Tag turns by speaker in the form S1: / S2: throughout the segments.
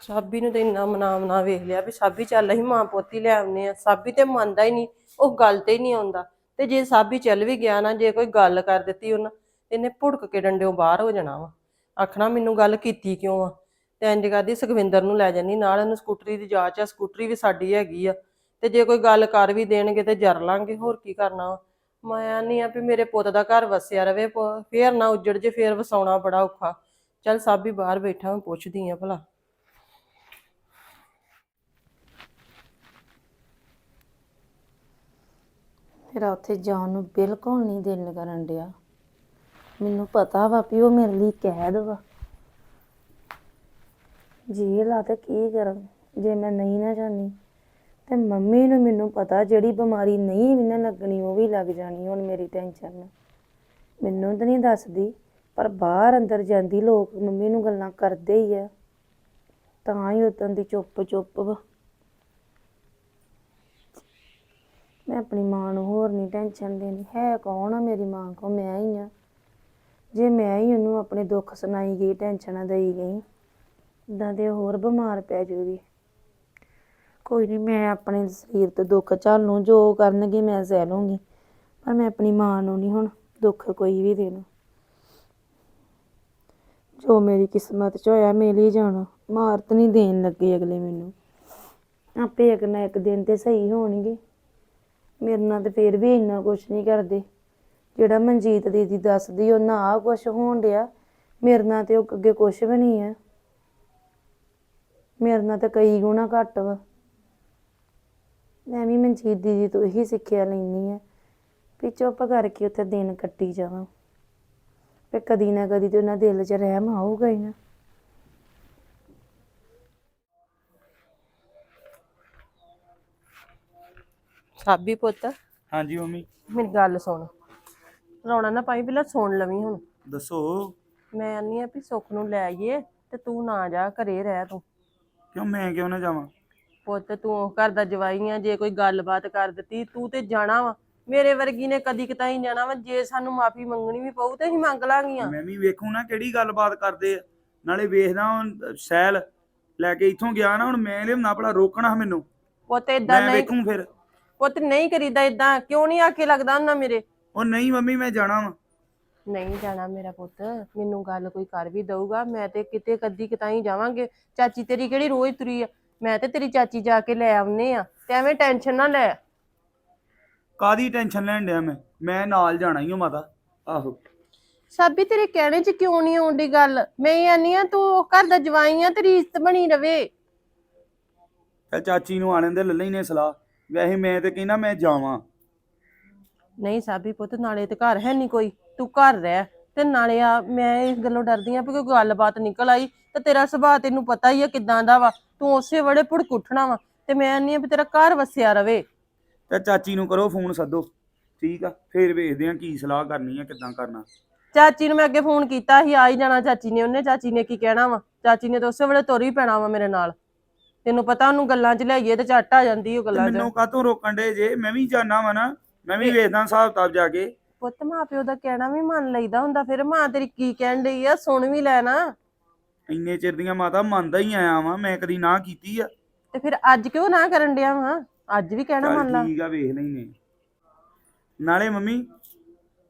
S1: ਸਾਬੀ ਨੂੰ ਤੇ ਇੰਨਾ ਮਨਾ ਨਾ ਵੇਖ ਲਿਆ ਵੀ ਸਾਬੀ ਚੱਲ ਅਸੀਂ ਮਾਂ ਪੋਤੀ ਲੈ ਆਉਨੇ ਆ ਸਾਬੀ ਤੇ ਮੰਨਦਾ ਹੀ ਨਹੀਂ, ਉਹ ਗੱਲ ਤੇ ਹੀ ਨਹੀਂ ਆਉਂਦਾ। ਤੇ ਜੇ ਸਾਬੀ ਚੱਲ ਵੀ ਗਿਆ ਨਾ, ਜੇ ਕੋਈ ਗੱਲ ਕਰ ਦਿੱਤੀ ਉਹਨਾਂ ਇਹਨੇ ਭੁੜਕ ਕੇ ਡੰਡਿਓ ਬਾਹਰ ਹੋ ਜਾਣਾ ਵਾ। ਆਖਣਾ ਮੈਨੂੰ ਗੱਲ ਕੀਤੀ ਕਿਉਂ ਆ? ਤੇ ਇੰਜ ਕਰਦੀ ਸੁਖਵਿੰਦਰ ਨੂੰ ਲੈ ਜਾਨੀ ਨਾਲ ਇਹਨੂੰ ਸਕੂਟਰੀ ਦੀ ਜਾਂਚ ਆ, ਸਕੂਟਰੀ ਵੀ ਸਾਡੀ ਹੈਗੀ ਆ। ਤੇ ਜੇ ਕੋਈ ਗੱਲ ਕਰ ਵੀ ਦੇਣਗੇ ਤੇ ਜਰ ਲਾਂਗੇ, ਹੋਰ ਕੀ ਕਰਨਾ ਵਾ? ਮੈਂ ਨਹੀਂ ਆ ਵੀ ਮੇਰੇ ਪੁੱਤ ਦਾ ਘਰ ਵਸਿਆ ਰਵੇ ਪ- ਫੇਰ ਨਾ ਉੱਜੜ ਜੇ, ਫੇਰ ਵਸਾਉਣਾ ਬੜਾ ਔਖਾ। ਚੱਲ ਸਾਬੀ ਬਾਹਰ ਬੈਠਾ, ਮੈਂ ਪੁੱਛਦੀ ਆ ਭਲਾ।
S2: ਮੇਰਾ ਉੱਥੇ ਜਾਣ ਨੂੰ ਬਿਲਕੁਲ ਨਹੀਂ ਦਿਲ ਕਰਨ ਡਿਆ। ਮੈਨੂੰ ਪਤਾ ਵਾ ਵੀ ਉਹ ਮੇਰੇ ਲਈ ਕੈਦ ਵਾ। ਜੇਲ੍ਹ ਆ ਤੇ ਕੀ ਕਰਾਂ? ਜੇ ਮੈਂ ਨਹੀਂ ਨਾ ਜਾਣੀ, ਤੇ ਮੰਮੀ ਨੂੰ ਮੈਨੂੰ ਪਤਾ ਜਿਹੜੀ ਬਿਮਾਰੀ ਨਹੀਂ ਵੀ ਨਾ ਲੱਗਣੀ, ਉਹ ਵੀ ਲੱਗ ਜਾਣੀ ਹੁਣ ਮੇਰੀ ਟੈਨਸ਼ਨ ਮੈਨੂੰ ਤਾਂ ਨਹੀਂ ਦੱਸਦੀ, ਪਰ ਬਾਹਰ ਅੰਦਰ ਜਾਂਦੀ ਲੋਕ ਮੰਮੀ ਨੂੰ ਗੱਲਾਂ ਕਰਦੇ ਹੀ ਆ। ਤਾਂ ਹੀ ਉਦੋਂ ਦੀ ਚੁੱਪ ਚੁੱਪ ਵਾ। ਮੈਂ ਆਪਣੀ ਮਾਂ ਨੂੰ ਹੋਰ ਨਹੀਂ ਟੈਨਸ਼ਨ ਦੇਣੀ। ਹੈ ਕੌਣ ਆ ਮੇਰੀ ਮਾਂ ਕੋ? ਮੈਂ ਹੀ ਆ। ਜੇ ਮੈਂ ਹੀ ਉਹਨੂੰ ਆਪਣੇ ਦੁੱਖ ਸੁਣਾਈ ਗਈ, ਟੈਨਸ਼ਨਾਂ ਦੇਈ ਗਈ ਇਦਾਂ ਦੇ ਹੋਰ ਬਿਮਾਰ ਪੈ ਜੂਗੀ। ਕੋਈ ਨਹੀਂ ਮੈਂ ਆਪਣੇ ਸਰੀਰ ਤੇ ਦੁੱਖ ਝੱਲ ਲੂੰ, ਜੋ ਕਰਨਗੇ ਮੈਂ ਸਹਿ ਲੂੰਗੀ, ਪਰ ਮੈਂ ਆਪਣੀ ਮਾਂ ਨੂੰ ਨਹੀਂ ਹੁਣ ਦੁੱਖ ਕੋਈ ਵੀ ਦੇਣਾ। ਜੋ ਮੇਰੀ ਕਿਸਮਤ 'ਚ ਹੋਇਆ ਮਿਲ ਹੀ ਜਾਣਾ। ਮਾਰਤ ਨਹੀਂ ਦੇਣ ਲੱਗੇ ਅਗਲੇ ਮੈਨੂੰ। ਆਪੇ ਇੱਕ ਨਾ ਇੱਕ ਦਿਨ ਤੇ ਸਹੀ ਹੋਣਗੇ। ਮੇਰੇ ਨਾਲ ਤੇ ਫੇਰ ਵੀ ਇੰਨਾ ਕੁਛ ਨਹੀਂ ਕਰਦੇ। ਜਿਹੜਾ ਮਨਜੀਤ ਦੀਦੀ ਦੱਸਦੀ, ਉਹ ਨਾ ਆ ਕੁਛ ਹੋਣ ਡਿਆ, ਮੇਰੇ ਨਾਲ ਤੇ ਉਹ ਅੱਗੇ ਕੁਛ ਵੀ ਨਹੀਂ ਹੈ। ਮੇਰੇ ਨਾਲ ਤਾਂ ਕਈ ਗੁਣਾ ਘੱਟ ਵਾ। ਮੈਂ ਵੀ ਮਨਜੀਤ ਦੀਦੀ ਤੋਂ ਇਹੀ ਸਿੱਖਿਆ ਲੈਣੀ ਹੈ ਵੀ ਚੁੱਪ ਕਰਕੇ ਉੱਥੇ ਦਿਨ ਕੱਟੀ ਜਾਵਾਂ। ਤੇ ਕਦੀ ਨਾ ਕਦੀ ਤੇ ਉਹਨਾਂ ਦਿਲ 'ਚ ਰਹਿਮ ਆਊਗਾ ਹੀ ਨਾ।
S1: ਸਾਬੀ ਪੁੱਤ
S3: ਹਾਂਜੀ ਮੰਮੀ।
S1: ਮੇਰੀ ਗੱਲ ਸੁਣ। ਰੌਣਾ ਨਾ ਪਾਈ ਪਹਿਲਾਂ ਸੁਣ ਲਵੀਂ ਹੁਣ।
S3: ਦੱਸੋ।
S1: ਮੈਂ ਆਨੀ ਆ ਵੀ ਸੁੱਖ ਨੂੰ ਲੈ ਆਈਏ ਤੇ ਤੂੰ ਨਾ ਜਾ ਘਰੇ ਰਹਿ ਤੂੰ।
S3: ਕਿਉਂ ਮੈਂ ਕਿਉਂ ਨਾ ਜਾਵਾਂ?
S1: ਪੁੱਤ ਤੂੰ ਉਹ ਘਰ ਦਾ ਜਵਾਈ ਆ ਜੇ ਕੋਈ ਗੱਲਬਾਤ ਕਰ ਦਿੱਤੀ ਤੂੰ ਤੇ ਜਾਣਾ ਵਾ। ਮੇਰੇ ਵਰਗੀ ਨੇ ਕਦੀ ਕਿਤਾਈ ਜਾਣਾ ਵਾ ਜੇ ਸਾਨੂੰ ਮਾਫੀ ਮੰਗਣੀ ਵੀ ਪਊ ਤੇ ਅਸੀਂ ਮੰਗ ਲਾਂਗੀਆਂ।
S3: ਮੈਂ ਵੀ ਵੇਖੂ ਨਾ ਕਿਹੜੀ ਗੱਲਬਾਤ ਕਰਦੇ ਆ। ਨਾਲੇ ਵੇਖਦਾ ਹੁਣ ਸੈਲ ਲੈ ਕੇ ਇੱਥੋਂ ਗਿਆ ਨਾ ਹੁਣ ਮੈਂ ਲਿਆਉਣਾ ਭਲਾ ਰੋਕਣਾ ਮੈਨੂੰ।
S1: ਪੁੱਤ ਇਦਾਂ
S3: ਮੈਂ
S1: ਨਹੀਂ
S3: ਵੇਖੂ ਫਿਰ।
S1: ਪੁੱਤ ਨਹੀਂ ਕਰੀਦਾ ਇਦਾਂ ਕਿਉਂ ਨਹੀਂ ਆਕੇ ਲੱਗਦਾ ਉਹਨਾਂ ਮੇਰੇ?
S3: ਉਹ ਨਹੀਂ ਮੰਮੀ ਮੈਂ ਜਾਣਾ ਵਾ।
S1: ਨਹੀਂ ਜਾਣਾ ਮੇਰਾ ਪੁੱਤ ਮੈਨੂੰ ਗੱਲ ਕੋਈ ਕਰ ਵੀ ਦਊਗਾ ਮੈਂ ਤੇ ਕਿਤੇ ਕਦੀ ਕਿਤਾਈ ਜਾਵਾਂਗੇ। ਚਾਚੀ ਤੇਰੀ ਕਿਹੜੀ ਰੋਜ਼ ਤੁਰੀ ਆ? ਮੈਂ ਤੇ ਤੇਰੀ ਚਾਚੀ ਜਾ ਕੇ ਲੈ ਆਉਨੇ ਆ ਤੇ ਐਵੇਂ ਟੈਨਸ਼ਨ ਨਾ ਲੈ।
S3: ਕਾਦੀ ਟੈਨਸ਼ਨ ਲੈਣ ਡਿਆ ਮੈਂ? ਮੈਂ ਨਾਲ ਜਾਣਾ ਹੀ ਹਾਂ ਮਾਤਾ। ਆਹੋ।
S1: ਸਾਬੀ ਤੇਰੇ ਕਹਿਣੇ 'ਚ ਕਿਉਂ ਨਹੀਂ ਆਉਂਦੀ ਗੱਲ? ਮੈਂ ਇਹ ਆਨੀ ਆ ਤੂੰ ਉਹ ਘਰ ਦਾ ਜਵਾਈ ਆ ਤੇਰੀ ਇੱਜ਼ਤ ਬਣੀ ਰਵੇ।
S3: ਚੱਲ ਚਾਚੀ ਨੂੰ ਆਣਨ ਦੇ ਲੈ ਲੈਨੇ ਸਲਾਹ। ਵੈਸੇ ਮੈਂ ਤੇ ਕਹਿੰਦਾ ਮੈਂ ਜਾਵਾਂ।
S1: ਨਹੀਂ ਸਾਬੀ ਪੁੱਤ ਨਾਲੇ ਤੇ ਘਰ ਹੈ ਨਹੀਂ ਕੋਈ। ਤੂੰ ਘਰ ਰਹਿ ਤੇ ਨਾਲੇ ਆ ਮੈਂ ਇਸ ਗੱਲੋਂ ਡਰਦੀ ਆ ਵੀ ਕੋਈ ਗੱਲਬਾਤ ਨਿਕਲ ਆਈ ਤੇ ਤੇਰਾ ਸੁਭਾਅ ਤੈਨੂੰ ਪਤਾ ਹੀ ਆ ਕਿਦਾਂ ਦਾ ਵਾ। ਤੂੰ ਉਸੇ ਵੇਲੇ ਭੁੜਕ ਉੱਠਣਾ ਵਾ ਤੇ ਮੈਂ ਆਨੀ ਆ ਵੀ ਤੇਰਾ ਘਰ ਵਸਿਆ ਰਵੇ।
S3: ਤੇ ਚਾਚੀ ਨੂੰ ਕਰੋ ਫੋਨ ਸੱਦੋ ਠੀਕ ਆ? ਫੇਰ ਵੇਖਦੇ ਆ ਕੀ ਸਲਾਹ ਕਰਨੀ ਆ ਕਿੱਦਾਂ ਕਰਨਾ।
S1: ਚਾਚੀ ਨੂੰ ਮੈਂ ਅੱਗੇ ਫੋਨ ਕੀਤਾ ਸੀ ਆ ਹੀ ਜਾਣਾ ਚਾਚੀ ਨੇ ਉਹਨੇ ਚਾਚੀ ਨੇ ਕੀ ਕਹਿਣਾ ਵਾ। ਚਾਚੀ ਨੇ ਤਾਂ ਉਸੇ ਵੇਲੇ ਤੁਰ ਹੀ ਪੈਣਾ ਵਾ ਮੇਰੇ ਨਾਲ। ਤੈਨੂੰ ਪਤਾ ਉਹਨੂੰ ਗੱਲਾਂ 'ਚ ਲਿਆਈਏ ਤੇ ਝੱਟ ਆ ਜਾਂਦੀ ਉਹ ਗੱਲਾਂ 'ਚ।
S3: ਮੈਨੂੰ ਕਾਹਤੋਂ ਰੋਕਣ ਦੇ ਜੇ? ਮੈਂ ਵੀ ਜਾਣਾ ਵਾ ਨਾ ਮੈਂ ਵੀ ਵੇਖਦਾ ਹਿਸਾਬ ਕਿਤਾਬ ਜਾ ਕੇ।
S1: ਪੁੱਤ ਮਾਂ ਪਿਓ ਦਾ ਕਹਿਣਾ ਵੀ ਮੰਨ ਲਈਦਾ ਹੁੰਦਾ ਫਿਰ ਮਾਂ ਤੇਰੀ ਕੀ ਕਹਿਣ ਡਈ ਆ? ਸੁਣ ਵੀ ਲੈ ਨਾ।
S3: ਇੰਨੇ ਚਿਰ ਦੀਆਂ ਮਾਤਾ ਮੰਨਦਾ ਹੀ ਆਇਆ ਵਾਂ ਮੈਂ ਕਦੀ ਨਾ ਕੀਤੀ ਆ।
S1: ਤੇ ਫਿਰ ਅੱਜ ਕਿਉਂ ਨਾ ਕਰਨ ਡਿਆ ਵਾ? ਅੱਜ ਵੀ ਕਹਿਣਾ ਮੰਨ ਲਾ।
S3: ਚੱਲ ਠੀਕ ਆ ਵੇਖ ਲੈਨੇ ਨਾਲੇ ਮੰਮੀ